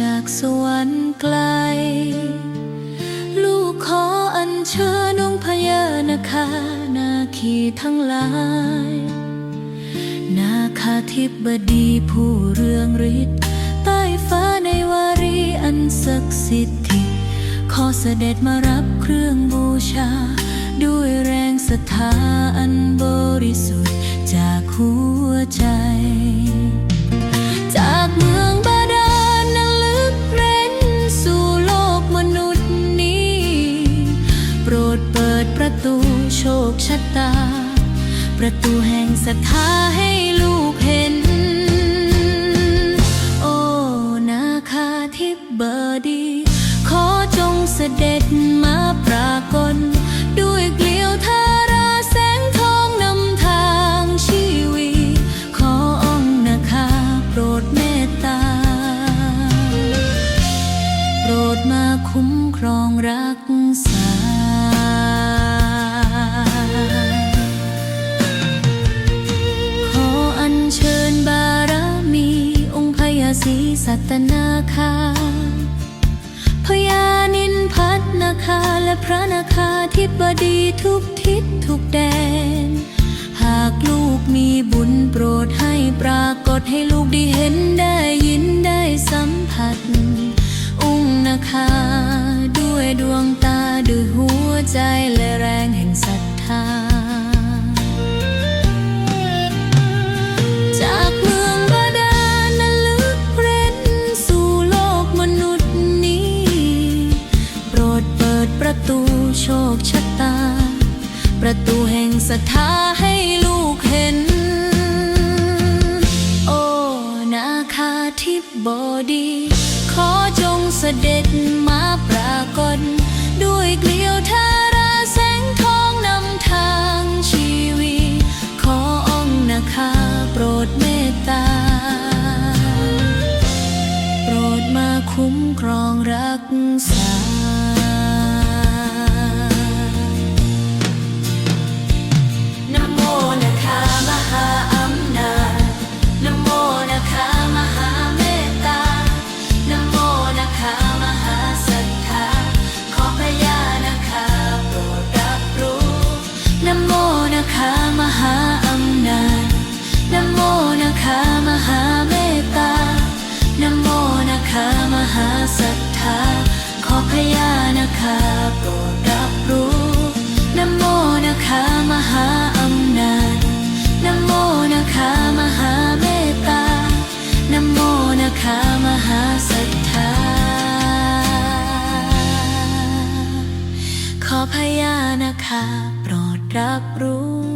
จากสวรรค์ไกล ลูกขออัญเชิญองค์พญานาคานาคีทั้งหลาย นาคาธิบดีผู้เรืองฤทธิ์ใต้ฟ้าในวารีอันศักดิ์สิทธิ์ขอเสด็จมารับเครื่องบูชา ด้วยแรงศรัทธาอันบริสุทธิ์จากหัวะตา ประตูแห่งศรัทธาให้ลูกเห็น โอ้นาคาทิบดี ขอจงเสด็จมาปรากฏด้วยเกลียวทาราแสงทองนำทางชีวี ขอองค์นาคาโปรดเมตตา โปรดมาคุ้มครองรักษา ศรีสัตนาคาพญานินพัฒนาคาและพระนาคาธิบดีทุกทิศทุกแดน หากลูกมีบุญโปรดให้ปรากฏให้ลูกได้เห็นได้ยินได้สัมผัส องค์นาคาด้วยดวงตาด้วยหัวใจและ ประตูโชคชะตา ประตูแห่งศรัทธาให้ลูกเห็น โอ้นาคาทิบดี ขอจงเสด็จมาปรากฏด้วยเกลียวทาราแสงทองนำทางชีวีขอองค์นาคาโปรดเมตตา โปรดมาคุ้มครองรักษา นาคาโปรดรับรู้นโมนะคามหาอำนาจนโมนะคามหาเมตตานโมนะคามหาศรัทธา ขอพญานาคาโปรดรับรู้